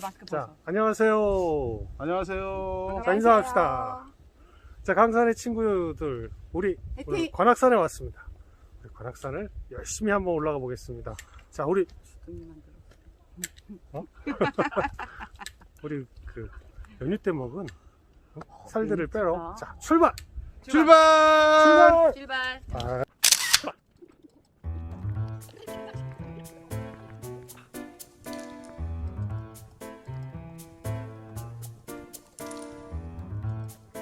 마스크 자, 벗어. 안녕하세요. 안녕하세요. 자, 인사합시다. 자, 강산의 친구들, 우리 화이팅! 오늘 관악산에 왔습니다. 우리 관악산을 열심히 한번 올라가 보겠습니다. 자, 우리, 돈만 들어. 우리 그 연휴 때 먹은 어? 살들을. 빼러. 자, 출발! 출발! 출발! 출발. 아,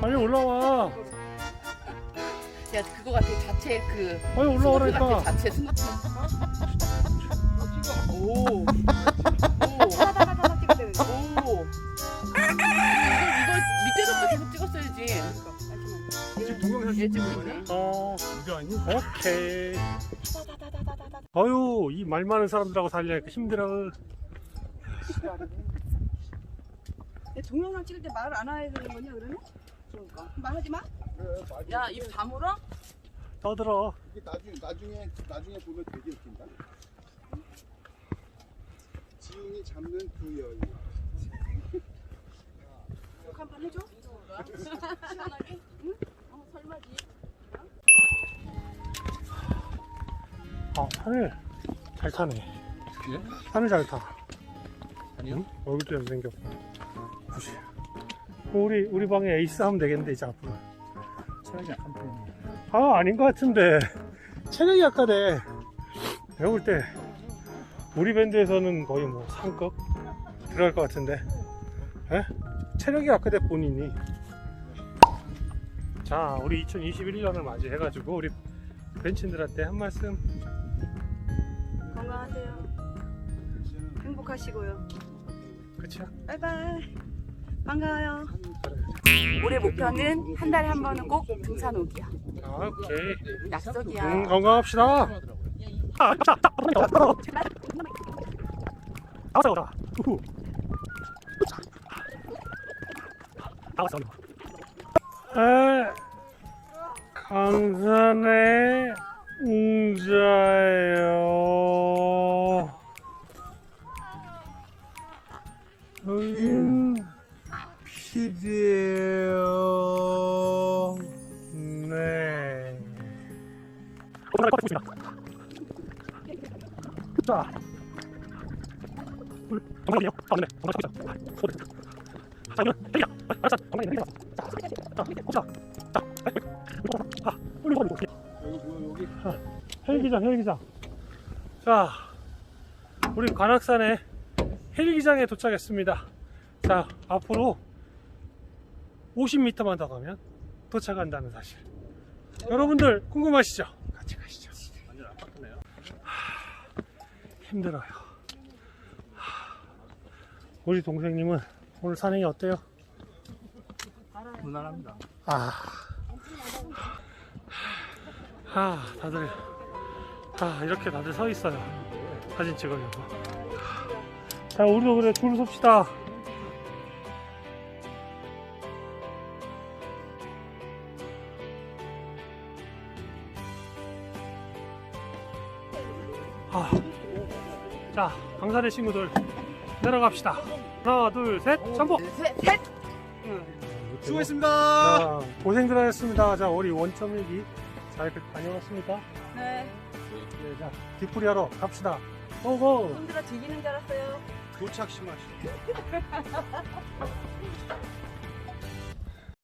빨리 올라와. 야 그거 같아 자체 그 빨리 올라오라니까. 자체 스누피. 오. 오. 오. 이걸 밑에서부터 계속 찍었어야지. 지금 동영상. 어, 이거 아니? 오케이. 어유, 이 말 많은 사람들하고 살려니까 힘들어. 동영상 찍을 때 말을 안 해야 되는 거냐 그러면? 그러니까 말하지 마. 야입 다물어? 떠들어. 이게 나중에 나중에 나중에 보면 되게 웃긴다. 지웅이 잡는 두 여인. 욕 한번 해줘. 시원하게. 응? 아, 산을 잘 타네. 예? 산을 잘 타. 아니요. 응? 얼굴도 잘생겼고. 굿이. 우리, 우리 방에 에이스 하면 되겠는데, 이제 앞으로. 체력이 약한 편이에요. 아, 아닌 것 같은데. 체력이 약하대. 볼 때, 우리 밴드에서는 거의 뭐 상급 들어갈 것 같은데. 에? 체력이 약하대, 본인이. 자, 우리 2021년을 맞이해가지고, 우리 벤친들한테 한 말씀. 건강하세요. 행복하시고요. 그치야? 바이바이. 반가워요. 올해 목표는 한 달에 한 번은 꼭 등산 오기야. 아, 오케이. 약속이야. 음, 건강합시다. 아, 나왔어, 나왔어. 우후. 나왔어, 나왔어. 에, 강산의 웅자예요. PD예요. 네. 자, 여기. 헬기장, 헬기장. 자, 우리 관악산에 헬기장에 도착했습니다. 자, 앞으로 50m만 더 가면 도착한다는 사실. 여러분들 궁금하시죠? 같이 가시죠. 완전 아팠네요. 힘들어요. 하, 우리 동생님은 오늘 산행이 어때요? 무난합니다. 아, 아, 다들, 아, 이렇게 다들 서 있어요. 사진 찍으려고. 자, 우리도 그래, 줄 섭시다. 아, 자, 강산의 친구들, 내려갑시다. 하나, 둘, 셋, 점프! 셋, 셋. 수고했습니다. 자, 고생들 하셨습니다. 자, 우리 원점 일기 잘 다녀왔습니까? 네. 네, 자, 뒷풀이 하러 갑시다. 고고! 손들어 뒤지는 줄 알았어요. 도착 심하시.